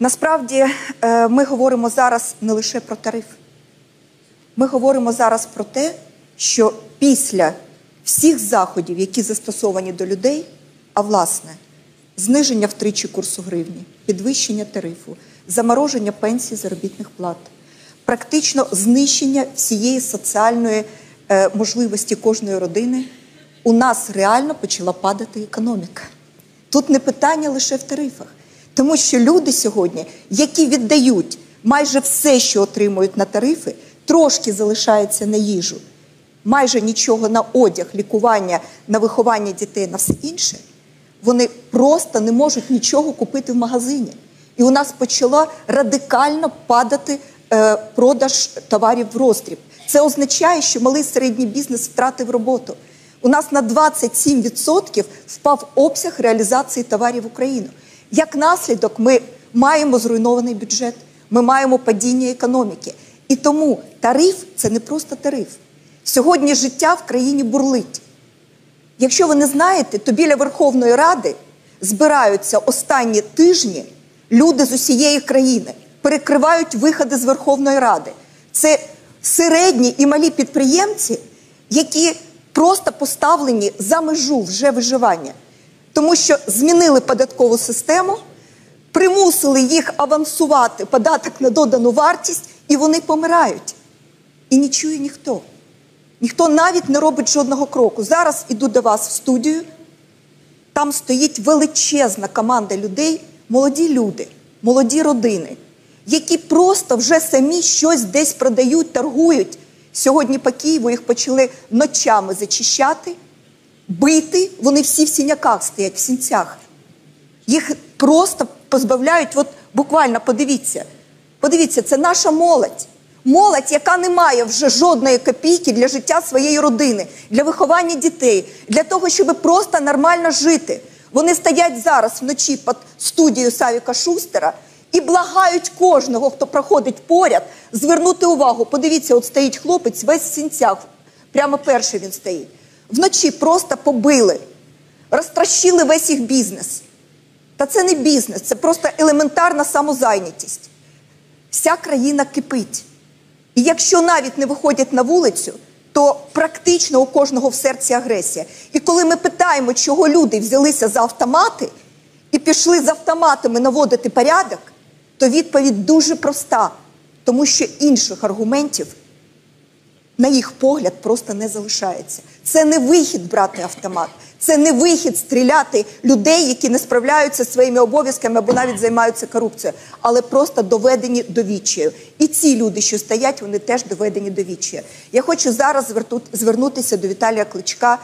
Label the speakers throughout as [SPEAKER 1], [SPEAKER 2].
[SPEAKER 1] Насправді е, ми говоримо зараз не лише про тариф. Ми говоримо зараз про те, що після всіх заходів, які застосовані до людей, а власне, зниження втричі курсу гривні, підвищення тарифу, замороження пенсій заробітних плат, практично знищення всієї соціальної е, можливості кожної родини, у нас реально почала падати економіка. Тут не питання лише в тарифах, тому що люди сьогодні, які віддають майже все, що отримують на тарифи, трошки залишається на їжу, майже нічого на одяг, лікування, на виховання дітей, на все інше, вони просто не можуть нічого купити в магазині. І у нас почала радикально падати е, продаж товарів в роздріб. Це означає, що малий середній бізнес втратив роботу. У нас на 27% впав обсяг реалізації товарів в Україну. Як наслідок, ми маємо зруйнований бюджет, ми маємо падіння економіки. І тому тариф це не просто тариф. Сьогодні життя в країні бурлить. Якщо ви не знаєте, то біля Верховної Ради збираються останні тижні люди з усієї країни, перекривають виходи з Верховної Ради. Це середні і малі підприємці, які просто поставлені за межу вже виживання, тому що змінили податкову систему, примусили їх авансувати податок на додану вартість, і вони помирають. І не чує ніхто. Ніхто навіть не робить жодного кроку. Зараз іду до вас в студію. Там стоїть величезна команда людей, молоді люди, молоді родини, які просто вже самі щось десь продають, торгують. Сьогодні по Києву їх почали ночами зачищати, бити. Вони всі в сіняках стоять, в сінцях. Їх просто позбавляють, от буквально подивіться. Подивіться, це наша молодь. Молодь, яка не має вже жодної копійки для життя своєї родини, для виховання дітей, для того, щоб просто нормально жити. Вони стоять зараз вночі під студією Савіка Шустера і благають кожного, хто проходить поряд, звернути увагу. Подивіться, от стоїть хлопець весь в сінцях. Прямо перший він стоїть. Вночі просто побили, розтращили весь їх бізнес. Та це не бізнес, це просто елементарна самозайнятість. Вся країна кипить. І якщо навіть не виходять на вулицю, то практично у кожного в серці агресія. І коли ми питаємо, чого люди взялися за автомати і пішли з автоматами наводити порядок, то відповідь дуже проста, тому що інших аргументів, на їх погляд, просто не залишається. Це не вихід брати автомат, це не вихід стріляти людей, які не справляються зі своїми обов'язками або навіть займаються корупцією, але просто доведені до відчаю. І ці люди, що стоять, вони теж доведені до відчаю. Я хочу зараз звернутися до Віталія Кличка.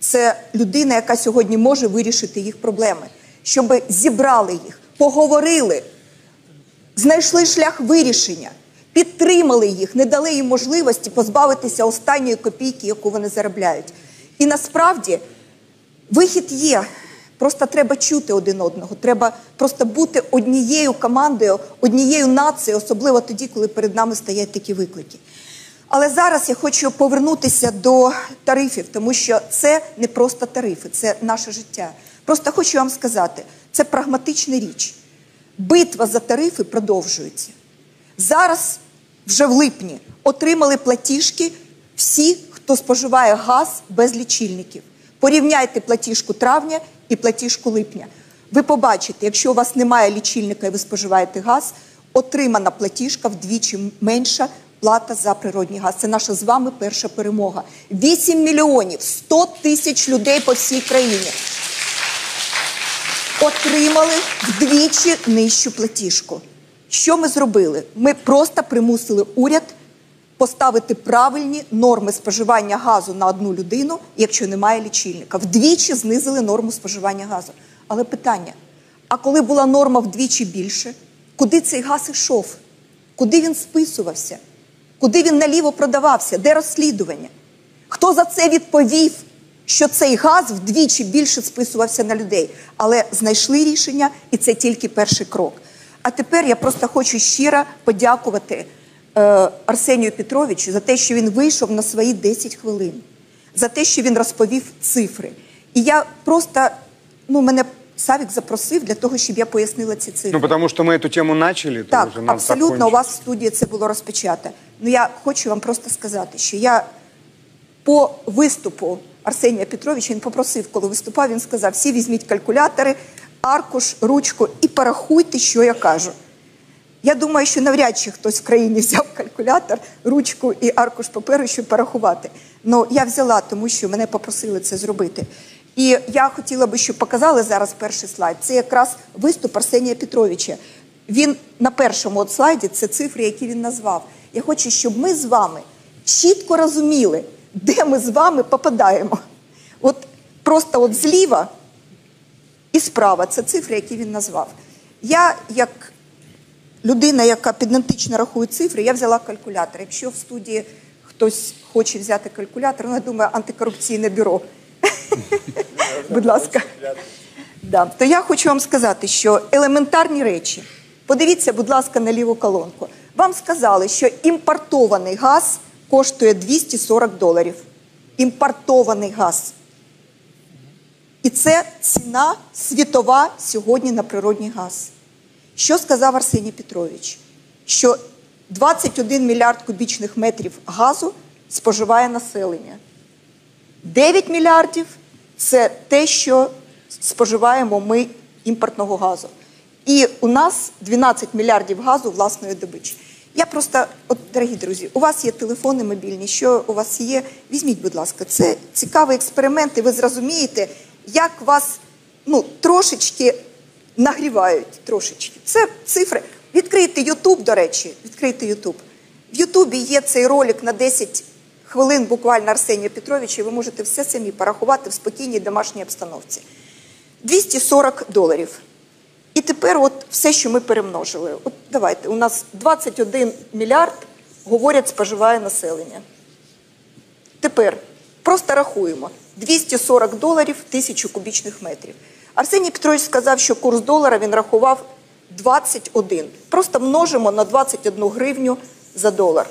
[SPEAKER 1] Це людина, яка сьогодні може вирішити їх проблеми, щоб зібрали їх, поговорили, знайшли шлях вирішення. Підтримали їх, не дали їм можливості позбавитися останньої копійки, яку вони заробляють. І насправді вихід є. Просто треба чути один одного. Треба просто бути однією командою, однією нацією, особливо тоді, коли перед нами стоять такі виклики. Але зараз я хочу повернутися до тарифів, тому що це не просто тарифи, це наше життя. Просто хочу вам сказати, це прагматична річ. Битва за тарифи продовжується. Зараз, вже в липні, отримали платіжки всі, хто споживає газ без лічильників. Порівняйте платіжку травня і платіжку липня. Ви побачите, якщо у вас немає лічильника і ви споживаєте газ, отримана платіжка вдвічі менша плата за природній газ. Це наша з вами перша перемога. 8 мільйонів 100 тисяч людей по всій країні отримали вдвічі нижчу платіжку. Що ми зробили? Ми просто примусили уряд поставити правильні норми споживання газу на одну людину, якщо немає лічильника. Вдвічі знизили норму споживання газу. Але питання: а коли була норма вдвічі більше, куди цей газ йшов? Куди він списувався? Куди він наліво продавався? Де розслідування? Хто за це відповів? Що цей газ вдвічі більше списувався на людей, але знайшли рішення, і це тільки перший крок. А тепер я просто хочу щиро подякувати е, Арсенію Петровичу за те, що він вийшов на свої 10 хвилин, за те, що він розповів цифри. І я просто, ну, мене Савік запросив для того, щоб я пояснила ці цифри.
[SPEAKER 2] Ну, потому что мы эту тему начали, то
[SPEAKER 1] Так,
[SPEAKER 2] уже надо
[SPEAKER 1] абсолютно, у вас в студії це було розпочато. Ну я хочу вам просто сказати, що я по виступу Арсенія Петровича він попросив, коли виступав, він сказав: всі візьміть калькулятори, аркуш, ручку і порахуйте, що я кажу. Я думаю, що навряд чи хтось в країні взяв калькулятор, ручку і аркуш паперу, щоб порахувати. Ну я взяла, тому що мене попросили це зробити. І я хотіла би, щоб показали зараз перший слайд. Це якраз виступ Арсенія Петровича. Він на першому от слайді це цифри, які він назвав. Я хочу, щоб ми з вами чітко розуміли, де ми з вами попадаємо. От просто от зліва і справа це цифри, які він назвав. Я, як людина, яка піднантично рахує цифри, я взяла калькулятор. Якщо в студії хтось хоче взяти калькулятор, ну я думаю, антикорупційне бюро. Будь ласка. Да. То я хочу вам сказати, що елементарні речі. Подивіться, будь ласка, на ліву колонку. Вам сказали, що імпортований газ коштує 240 доларів. Імпортований газ. І це ціна світова сьогодні на природний газ. Що сказав Арсеній Петрович? Що 21 мільярд кубічних метрів газу споживає населення. 9 мільярдів це те, що споживаємо ми імпортного газу. І у нас 12 мільярдів газу власної добичі. Я просто, от, дорогі друзі, у вас є телефони мобільні, що у вас є, візьміть, будь ласка, це цікавий експеримент, і ви зрозумієте, як вас ну, трошечки нагрівають. Трошечки. Це цифри. Відкрийте Ютуб, до речі, відкрийте Ютуб. В Ютубі є цей ролик на 10 хвилин буквально Арсенія Петровича, і ви можете все самі порахувати в спокійній домашній обстановці. 240 доларів. І тепер от все, що ми перемножили. От давайте, у нас 21 мільярд, говорять, споживає населення. Тепер просто рахуємо: 240 доларів тисячу кубічних метрів. Арсеній Петрович сказав, що курс долара він рахував 21. Просто множимо на 21 гривню за долар.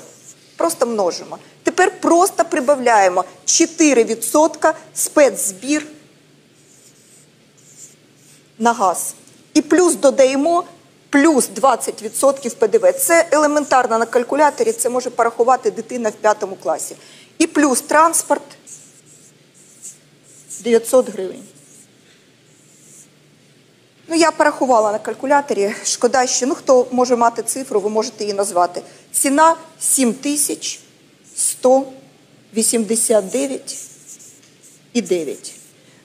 [SPEAKER 1] Просто множимо. Тепер просто прибавляємо 4% спецзбір на газ. І плюс додаємо плюс 20% ПДВ. Це елементарно на калькуляторі, це може порахувати дитина в п'ятому класі. І плюс транспорт 900 гривень. Ну, я порахувала на калькуляторі. Шкода, що ну хто може мати цифру, ви можете її назвати. Ціна 7189 і 9.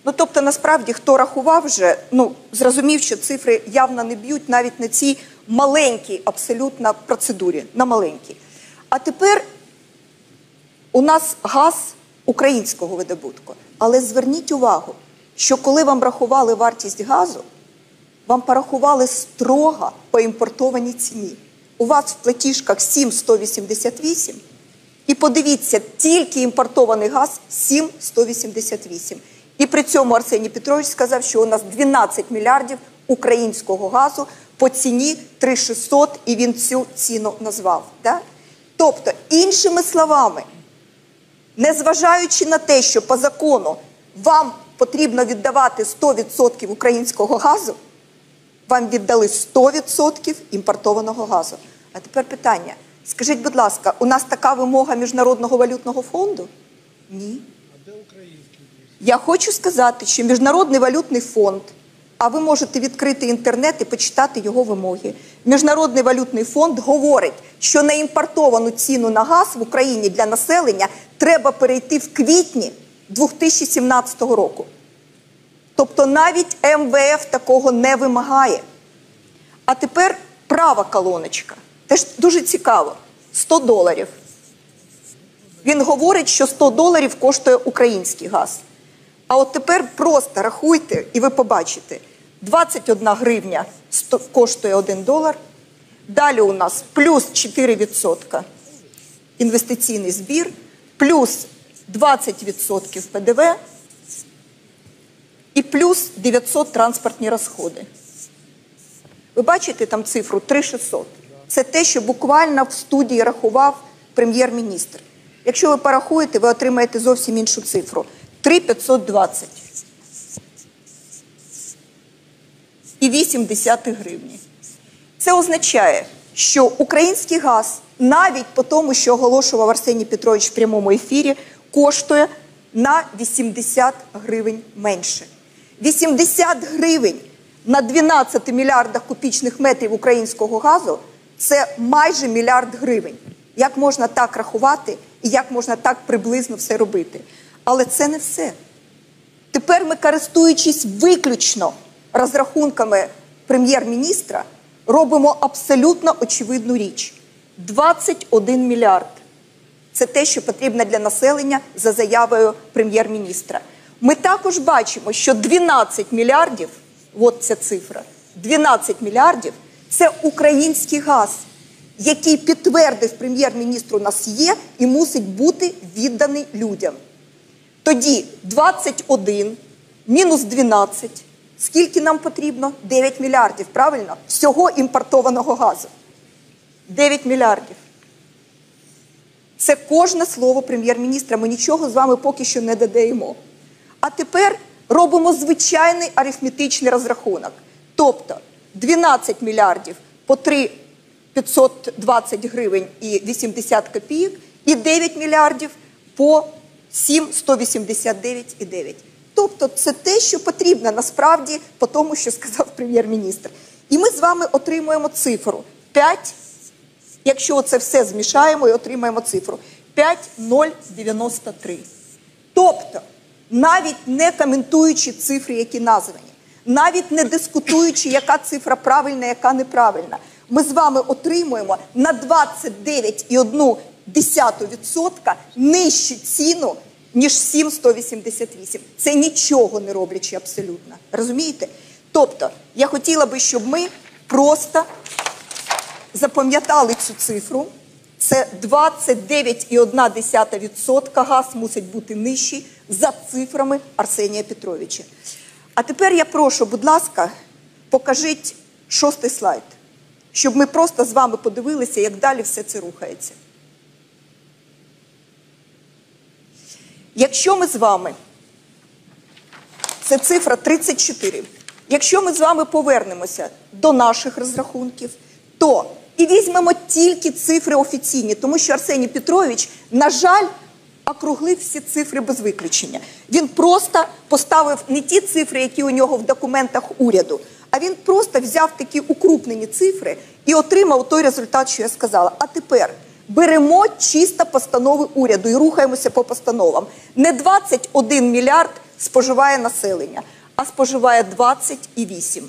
[SPEAKER 1] Ну, тобто, насправді, хто рахував вже, ну, зрозумів, що цифри явно не б'ють навіть на цій маленькій абсолютно процедурі, на маленькій. А тепер у нас газ українського видобутку. Але зверніть увагу, що коли вам рахували вартість газу, вам порахували строго по імпортованій ціні. У вас в платіжках 7,188, і подивіться, тільки імпортований газ 7,188. І при цьому Арсеній Петрович сказав, що у нас 12 мільярдів українського газу по ціні 3600, і він цю ціну назвав. Да? Тобто, іншими словами, незважаючи на те, що по закону вам потрібно віддавати 100% українського газу, вам віддали 100% імпортованого газу. А тепер питання. Скажіть, будь ласка, у нас така вимога Міжнародного валютного фонду? Ні. А де український? Я хочу сказати, що Міжнародний валютний фонд, а ви можете відкрити інтернет і почитати його вимоги. Міжнародний валютний фонд говорить, що на імпортовану ціну на газ в Україні для населення треба перейти в квітні 2017 року. Тобто навіть МВФ такого не вимагає. А тепер права колоночка. Теж дуже цікаво. 100 доларів. Він говорить, що 100 доларів коштує український газ. А от тепер просто рахуйте, і ви побачите: 21 гривня коштує 1 долар. Далі у нас плюс 4% інвестиційний збір, плюс 20% ПДВ і плюс 900 транспортні розходи. Ви бачите там цифру 3600. Це те, що буквально в студії рахував прем'єр-міністр. Якщо ви порахуєте, ви отримаєте зовсім іншу цифру 3520. 6,8 гривні. Це означає, що український газ, навіть по тому, що оголошував Арсеній Петрович в прямому ефірі, коштує на 80 гривень менше. 80 гривень на 12 мільярдах кубічних метрів українського газу це майже мільярд гривень. Як можна так рахувати і як можна так приблизно все робити? Але це не все. Тепер ми, користуючись виключно розрахунками прем'єр-міністра, робимо абсолютно очевидну річ: 21 мільярд. Це те, що потрібно для населення за заявою прем'єр-міністра. Ми також бачимо, що 12 мільярдів, от ця цифра, 12 мільярдів це український газ, який підтвердив прем'єр-міністр у нас є і мусить бути відданий людям. Тоді 21 мінус 12. Скільки нам потрібно? 9 мільярдів, правильно? Всього імпортованого газу. 9 мільярдів. Це кожне слово прем'єр-міністра. Ми нічого з вами поки що не додаємо. А тепер робимо звичайний арифметичний розрахунок. Тобто 12 мільярдів по 3 520 гривень і 80 копійок, і 9 мільярдів по 7 189,9. Тобто це те, що потрібно насправді по тому, що сказав прем'єр-міністр. І ми з вами отримуємо цифру 5 Якщо це все змішаємо і отримаємо цифру 5,093. Тобто, навіть не коментуючи цифри, які названі, навіть не дискутуючи, яка цифра правильна, яка неправильна, ми з вами отримуємо на 29,1% нижчу ціну, ніж 7,188. Це нічого не роблячи абсолютно. Розумієте? Тобто, я хотіла би, щоб ми просто запам'ятали цю цифру. Це 29,1% газ мусить бути нижчий за цифрами Арсенія Петровича. А тепер я прошу, будь ласка, покажіть шостий слайд, щоб ми просто з вами подивилися, як далі все це рухається. Якщо ми з вами, це цифра 34, якщо ми з вами повернемося до наших розрахунків, то і візьмемо тільки цифри офіційні, тому що Арсеній Петрович, на жаль, округлив всі цифри без виключення. Він просто поставив не ті цифри, які у нього в документах уряду, а він просто взяв такі укрупнені цифри і отримав той результат, що я сказала. А тепер беремо чисто постанови уряду і рухаємося по постановам. Не 21 мільярд споживає населення, а споживає 28.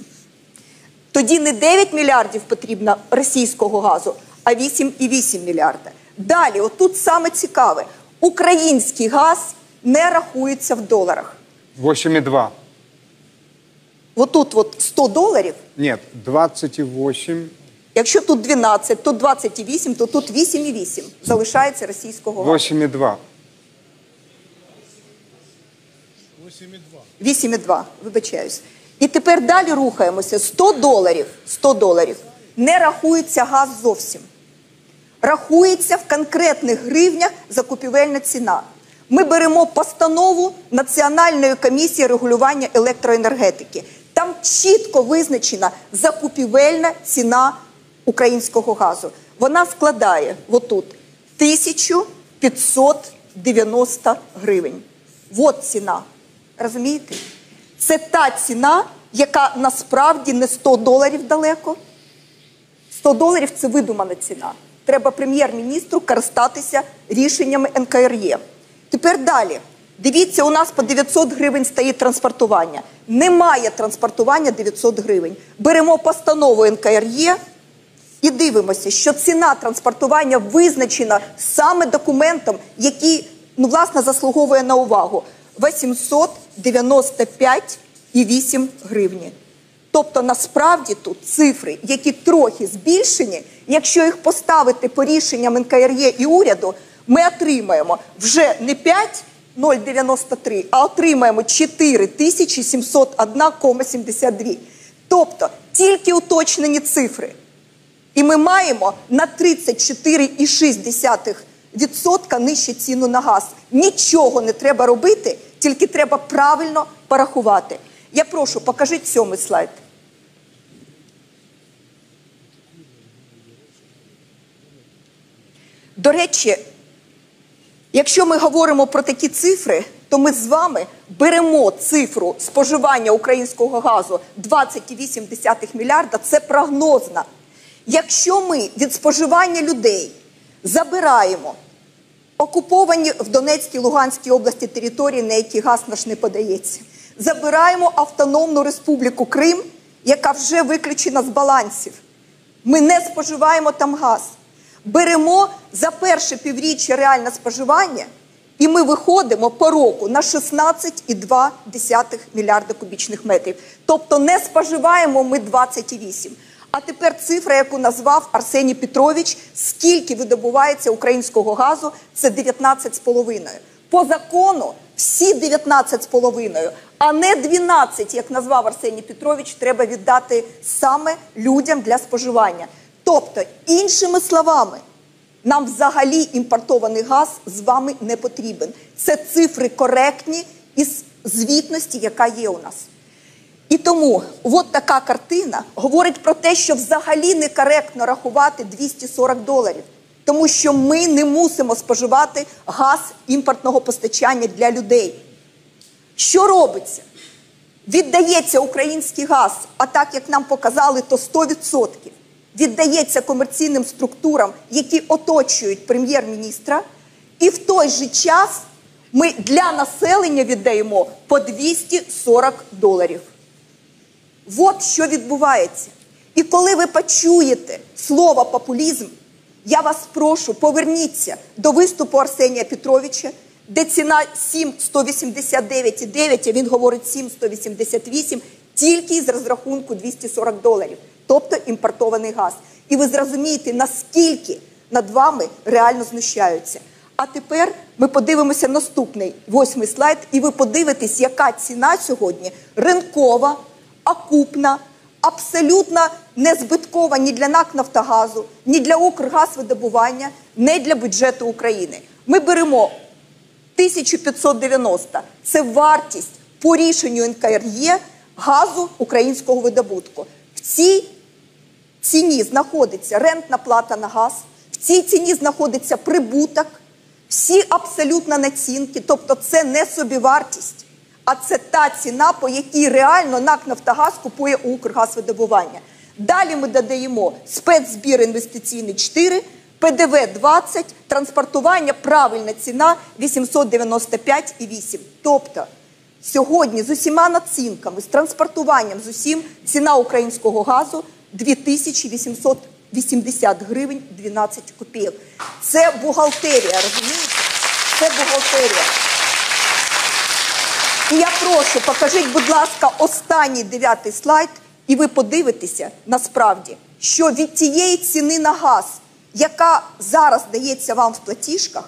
[SPEAKER 1] Тоді не 9 мільярдів потрібно російського газу, а 8,8 мільярда. Далі, отут саме цікаве, український газ не рахується в доларах.
[SPEAKER 2] 8,2.
[SPEAKER 1] Отут от 100 доларів.
[SPEAKER 2] Нет, 28.
[SPEAKER 1] Якщо тут 12, тут 28, то тут 8,8 залишається російського газу.
[SPEAKER 2] 8,2.
[SPEAKER 1] 8,2, вибачаюсь. І тепер далі рухаємося. 100 доларів, 100 доларів не рахується газ зовсім. Рахується в конкретних гривнях закупівельна ціна. Ми беремо постанову Національної комісії регулювання електроенергетики. Там чітко визначена закупівельна ціна українського газу. Вона складає отут 1590 гривень. От ціна. Розумієте? Це та ціна, яка насправді не 100 доларів далеко. 100 доларів це видумана ціна. Треба прем'єр-міністру користатися рішеннями НКРЄ. Тепер далі. Дивіться, у нас по 900 гривень стоїть транспортування. Немає транспортування 900 гривень. Беремо постанову НКРЄ і дивимося, що ціна транспортування визначена саме документом, який ну, власне заслуговує на увагу. 895,8 гривні. Тобто насправді тут цифри, які трохи збільшені, якщо їх поставити по рішенням НКРЄ і уряду, ми отримаємо вже не 5,093, а отримаємо 4701,72. Тобто тільки уточнені цифри. І ми маємо на 34,6% нижче ціну на газ. Нічого не треба робити, тільки треба правильно порахувати. Я прошу, покажіть сьомий слайд. До речі, якщо ми говоримо про такі цифри, то ми з вами беремо цифру споживання українського газу 20,8 мільярда. Це прогнозна. Якщо ми від споживання людей забираємо окуповані в Донецькій Луганській області території, на які газ наш не подається, забираємо Автономну Республіку Крим, яка вже виключена з балансів. Ми не споживаємо там газ. Беремо за перше півріччя реальне споживання, і ми виходимо по року на 16,2 мільярда кубічних метрів. Тобто не споживаємо ми 28. А тепер цифра, яку назвав Арсеній Петрович, скільки видобувається українського газу, це 19,5. По закону всі 19,5, а не 12, як назвав Арсеній Петрович, треба віддати саме людям для споживання. Тобто, іншими словами, нам взагалі імпортований газ з вами не потрібен. Це цифри коректні із звітності, яка є у нас. І тому от така картина говорить про те, що взагалі некоректно рахувати 240 доларів, тому що ми не мусимо споживати газ імпортного постачання для людей. Що робиться? Віддається український газ, а так як нам показали, то 100% віддається комерційним структурам, які оточують прем'єр-міністра, і в той же час ми для населення віддаємо по 240 доларів. От що відбувається. І коли ви почуєте слово популізм, я вас прошу, поверніться до виступу Арсенія Петровича, де ціна 7,189,9, а він говорить 7,188, тільки з розрахунку 240 доларів, тобто імпортований газ. І ви зрозумієте, наскільки над вами реально знущаються. А тепер ми подивимося наступний восьмий слайд, і ви подивитесь, яка ціна сьогодні ринкова, окупна, абсолютно не збиткова ні для НАК Нафтогазу, ні для Укргазвидобування, ні для бюджету України. Ми беремо 1590 це вартість по рішенню НКРЄ газу українського видобутку. В цій ціні знаходиться рентна плата на газ, в цій ціні знаходиться прибуток, всі абсолютно націнки, тобто це не собівартість, а це та ціна, по якій реально НАК Нафтогаз купує у Укргазвидобування. Далі ми додаємо спецзбір інвестиційний 4, ПДВ 20, транспортування, правильна ціна 895,8. Тобто сьогодні з усіма націнками, з транспортуванням, з усім ціна українського газу 2880 гривень 12 копійок. Це бухгалтерія, розумієте? Це бухгалтерія. І я прошу, покажіть, будь ласка, останній дев'ятий слайд, і ви подивитеся насправді, що від тієї ціни на газ, яка зараз дається вам в платіжках,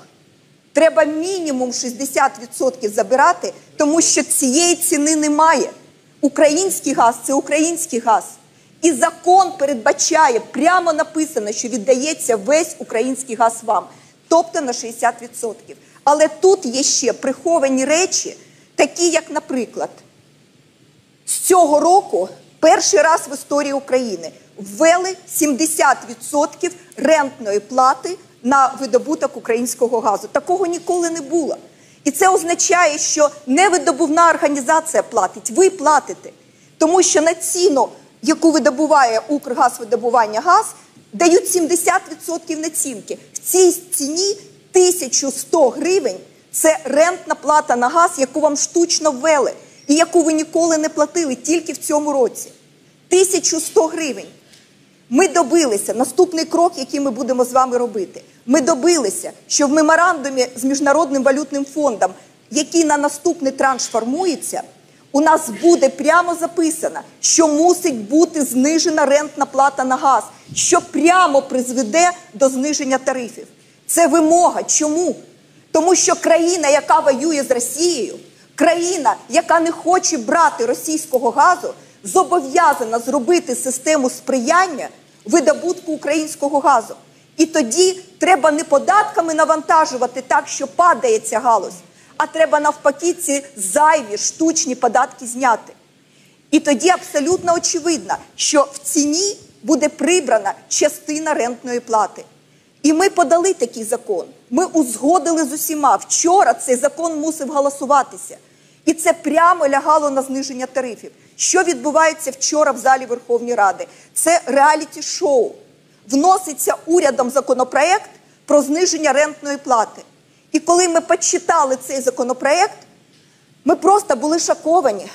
[SPEAKER 1] треба мінімум 60% забирати, тому що цієї ціни немає. Український газ це український газ. І закон передбачає, прямо написано, що віддається весь український газ вам, тобто на 60%. Але тут є ще приховані речі, такі, як, наприклад, з цього року перший раз в історії України ввели 70% рентної плати на видобуток українського газу. Такого ніколи не було. І це означає, що не видобувна організація платить, ви платите. Тому що на ціну, яку видобуває Укргазвидобування газ, дають 70% націнки. В цій ціні 1100 гривень це рентна плата на газ, яку вам штучно ввели, і яку ви ніколи не платили тільки в цьому році. 1100 гривень. Ми добилися наступний крок, який ми будемо з вами робити. Ми добилися, що в меморандумі з Міжнародним валютним фондом, який на наступний транш формується, у нас буде прямо записано, що мусить бути знижена рентна плата на газ, що прямо призведе до зниження тарифів. Це вимога. Чому? Тому що країна, яка воює з Росією, країна, яка не хоче брати російського газу, зобов'язана зробити систему сприяння видобутку українського газу. І тоді треба не податками навантажувати так, що падає ця галузь, а треба навпаки ці зайві штучні податки зняти. І тоді абсолютно очевидно, що в ціні буде прибрана частина рентної плати. І ми подали такий закон. Ми узгодили з усіма. Вчора цей закон мусив голосуватися. І це прямо лягало на зниження тарифів. Що відбувається вчора в залі Верховної Ради? Це реаліті-шоу. Вноситься урядом законопроект про зниження рентної плати. І коли ми почитали цей законопроект, ми просто були шоковані,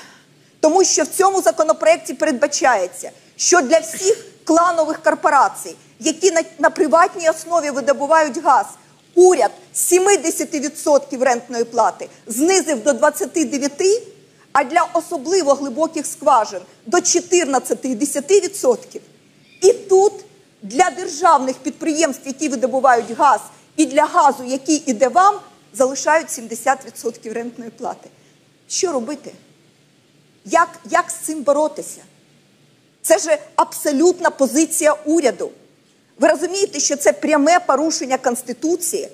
[SPEAKER 1] тому що в цьому законопроекті передбачається, що для всіх кланових корпорацій, які на, на приватній основі видобувають газ, уряд 70% рентної плати знизив до 29%, а для особливо глибоких скважин до 14,10%. І тут для державних підприємств, які видобувають газ, і для газу, який іде вам, залишають 70% рентної плати. Що робити? Як, як з цим боротися? Це ж абсолютна позиція уряду. Ви розумієте, що це пряме порушення Конституції,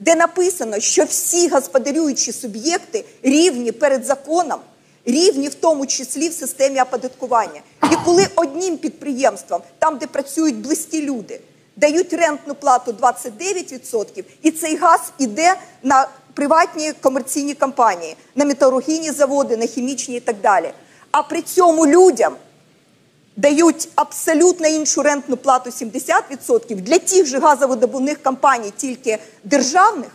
[SPEAKER 1] де написано, що всі господарюючі суб'єкти рівні перед законом, рівні в тому числі в системі оподаткування. І коли одним підприємствам, там, де працюють близькі люди, дають рентну плату 29%, і цей газ іде на приватні комерційні компанії, на металургійні заводи, на хімічні і так далі. А при цьому людям дають абсолютно іншу рентну плату 70% для тих же газовидобувних компаній, тільки державних,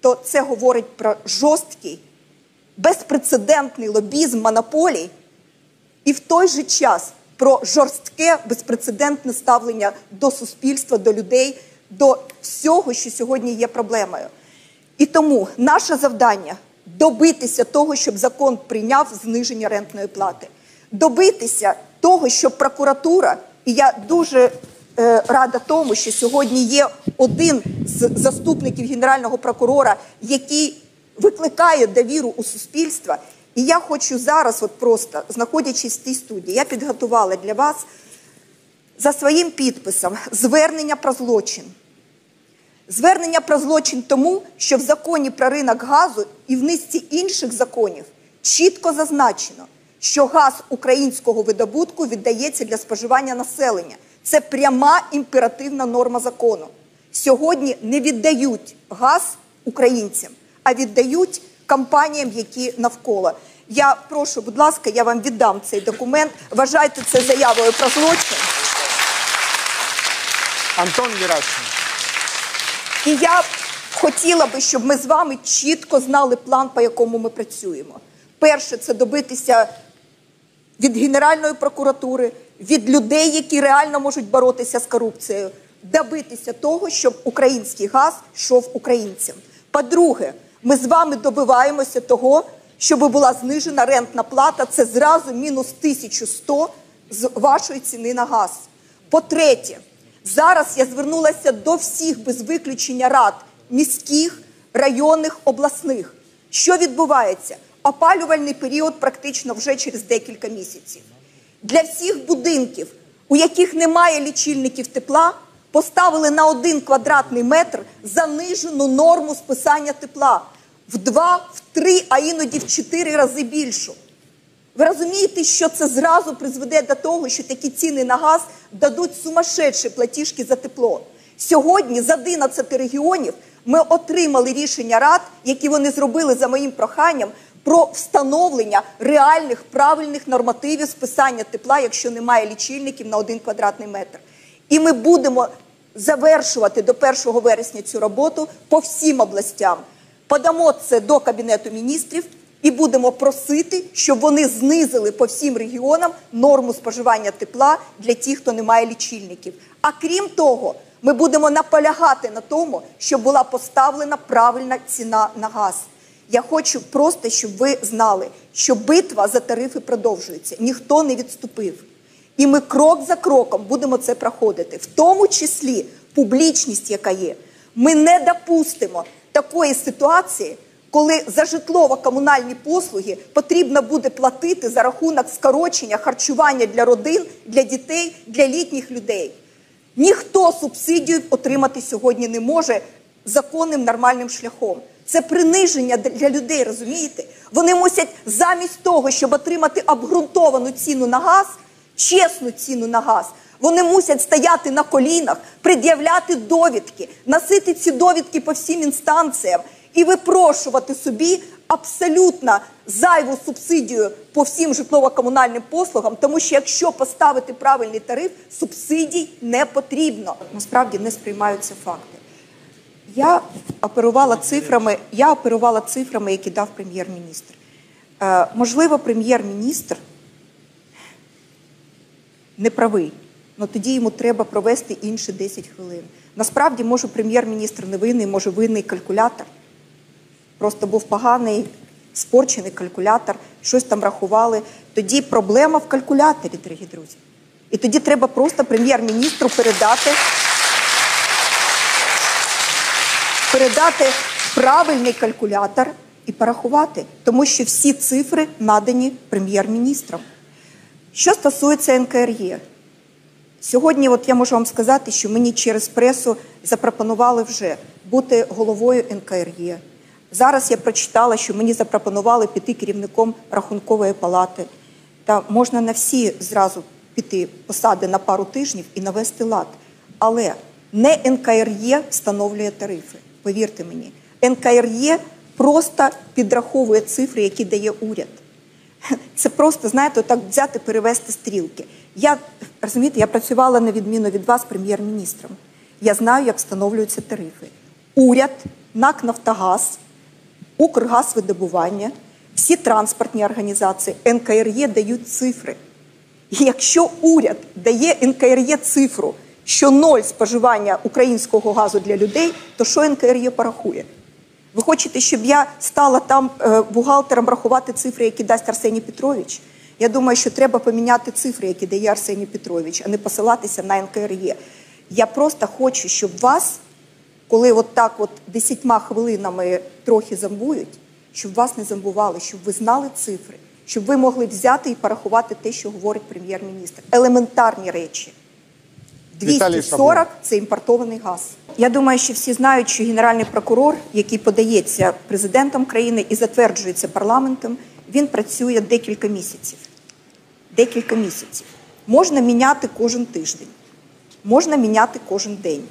[SPEAKER 1] то це говорить про жорсткий, безпрецедентний лобізм монополій і в той же час про жорстке безпрецедентне ставлення до суспільства, до людей, до всього, що сьогодні є проблемою. І тому наше завдання добитися того, щоб закон прийняв зниження рентної плати, добитися того, щоб прокуратура, і я дуже е, рада тому, що сьогодні є один з заступників генерального прокурора, який викликає довіру у суспільства. І я хочу зараз, от просто знаходячись в цій студії, я підготувала для вас за своїм підписом звернення про злочин. Звернення про злочин тому, що в законі про ринок газу і в низці інших законів чітко зазначено, що газ українського видобутку віддається для споживання населення. Це пряма імперативна норма закону. Сьогодні не віддають газ українцям, а віддають компаніям, які навколо. Я прошу, будь ласка, я вам віддам цей документ. Вважайте це заявою про злочин.
[SPEAKER 2] Антон Герасимов.
[SPEAKER 1] І я хотіла би, щоб ми з вами чітко знали план, по якому ми працюємо. Перше, це добитися від Генеральної прокуратури, від людей, які реально можуть боротися з корупцією, добитися того, щоб український газ йшов українцям. По-друге, ми з вами добиваємося того, щоб була знижена рентна плата. Це зразу мінус 1100 з вашої ціни на газ. По-третє, зараз я звернулася до всіх без виключення рад міських, районних, обласних. Що відбувається? Опалювальний період практично вже через декілька місяців. Для всіх будинків, у яких немає лічильників тепла, поставили на один квадратний метр занижену норму списання тепла в два, в три, а іноді в чотири рази більшу. Ви розумієте, що це зразу призведе до того, що такі ціни на газ дадуть сумасшедші платіжки за тепло. Сьогодні з 11 регіонів ми отримали рішення рад, які вони зробили за моїм проханням, про встановлення реальних правильних нормативів списання тепла, якщо немає лічильників на один квадратний метр. І ми будемо завершувати до 1 вересня цю роботу по всім областям. Подамо це до Кабінету міністрів і будемо просити, щоб вони знизили по всім регіонам норму споживання тепла для тих, хто не має лічильників. А крім того, ми будемо наполягати на тому, щоб була поставлена правильна ціна на газ. Я хочу просто, щоб ви знали, що битва за тарифи продовжується. Ніхто не відступив. І ми крок за кроком будемо це проходити, в тому числі публічність, яка є. Ми не допустимо такої ситуації, коли за житлово-комунальні послуги потрібно буде платити за рахунок скорочення харчування для родин, для дітей, для літніх людей. Ніхто субсидію отримати сьогодні не може законним нормальним шляхом. Це приниження для людей, розумієте? Вони мусять замість того, щоб отримати обґрунтовану ціну на газ, чесну ціну на газ. Вони мусять стояти на колінах, пред'являти довідки, носити ці довідки по всім інстанціям і випрошувати собі абсолютно зайву субсидію по всім житлово-комунальним послугам, тому що якщо поставити правильний тариф, субсидій не потрібно. Насправді не сприймаються факти. Я оперувала цифрами, я оперувала цифрами, які дав прем'єр-міністр. Е, можливо, прем'єр-міністр не правий, але тоді йому треба провести інші 10 хвилин. Насправді, може, прем'єр-міністр не винний, може винний калькулятор. Просто був поганий, спорчений калькулятор, щось там рахували. Тоді проблема в калькуляторі, дорогі друзі. І тоді треба просто прем'єр-міністру передати передати правильний калькулятор і порахувати, тому що всі цифри надані прем'єр-міністром. Що стосується НКРЄ, сьогодні, от я можу вам сказати, що мені через пресу запропонували вже бути головою НКРЄ. Зараз я прочитала, що мені запропонували піти керівником рахункової палати. Та можна на всі зразу піти посади на пару тижнів і навести лад. Але не НКРЄ встановлює тарифи. Повірте мені, НКРЄ просто підраховує цифри, які дає уряд. Це просто, знаєте, так взяти, перевести стрілки. Я розумієте, я працювала на відміну від вас прем'єр-міністром. Я знаю, як встановлюються тарифи. Уряд, НАК Нафтогаз, Укргазвидобування, всі транспортні організації НКРЄ дають цифри. І якщо уряд дає НКРЄ цифру, що ноль споживання українського газу для людей, то що НКРЄ порахує? Ви хочете, щоб я стала там е, бухгалтером рахувати цифри, які дасть Арсеній Петрович? Я думаю, що треба поміняти цифри, які дає Арсеній Петрович, а не посилатися на НКРЄ. Я просто хочу, щоб вас, коли от так от десятьма хвилинами трохи замбують, щоб вас не замбували, щоб ви знали цифри, щоб ви могли взяти і порахувати те, що говорить прем'єр-міністр. Елементарні речі.
[SPEAKER 2] Віталій
[SPEAKER 1] 240 – це імпортований газ. Я думаю, що всі знають, що генеральний прокурор, який подається президентом країни і затверджується парламентом, він працює декілька місяців. Декілька місяців. Можна міняти кожен тиждень, можна міняти кожен день.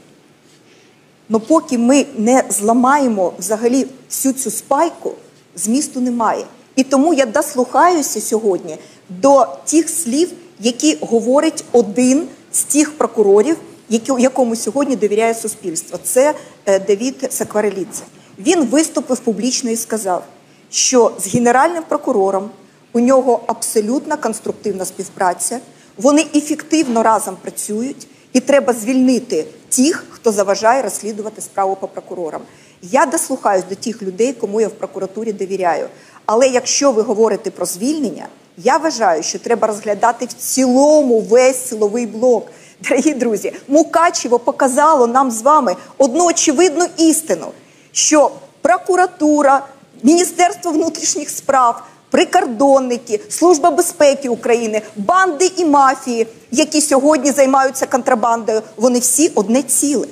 [SPEAKER 1] Но поки ми не зламаємо взагалі всю цю спайку, змісту немає. І тому я дослухаюся сьогодні до тих слів, які говорить один з тих прокурорів, якому сьогодні довіряє суспільство. Це е, Давід Сакварелідзе. Він виступив публічно і сказав, що з генеральним прокурором у нього абсолютно конструктивна співпраця. Вони ефективно разом працюють, і треба звільнити тих, хто заважає розслідувати справу по прокурорам. Я дослухаюсь до тих людей, кому я в прокуратурі довіряю. Але якщо ви говорите про звільнення, я вважаю, що треба розглядати в цілому весь силовий блок. Дорогі друзі, Мукачево показало нам з вами одну очевидну істину, що прокуратура, Міністерство внутрішніх справ, прикордонники, Служба безпеки України, банди і мафії, які сьогодні займаються контрабандою, вони всі одне ціле.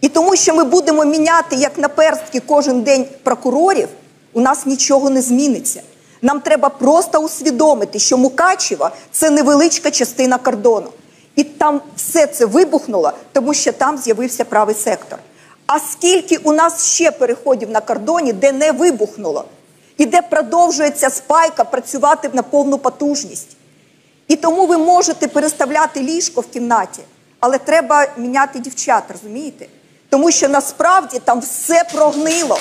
[SPEAKER 1] І тому, що ми будемо міняти як на перстки кожен день прокурорів, у нас нічого не зміниться. Нам треба просто усвідомити, що Мукачево це невеличка частина кордону. І там все це вибухнуло, тому що там з'явився правий сектор. А скільки у нас ще переходів на кордоні, де не вибухнуло, і де продовжується спайка працювати на повну потужність. І тому ви можете переставляти ліжко в кімнаті, але треба міняти дівчат, розумієте? Тому що насправді там все прогнило.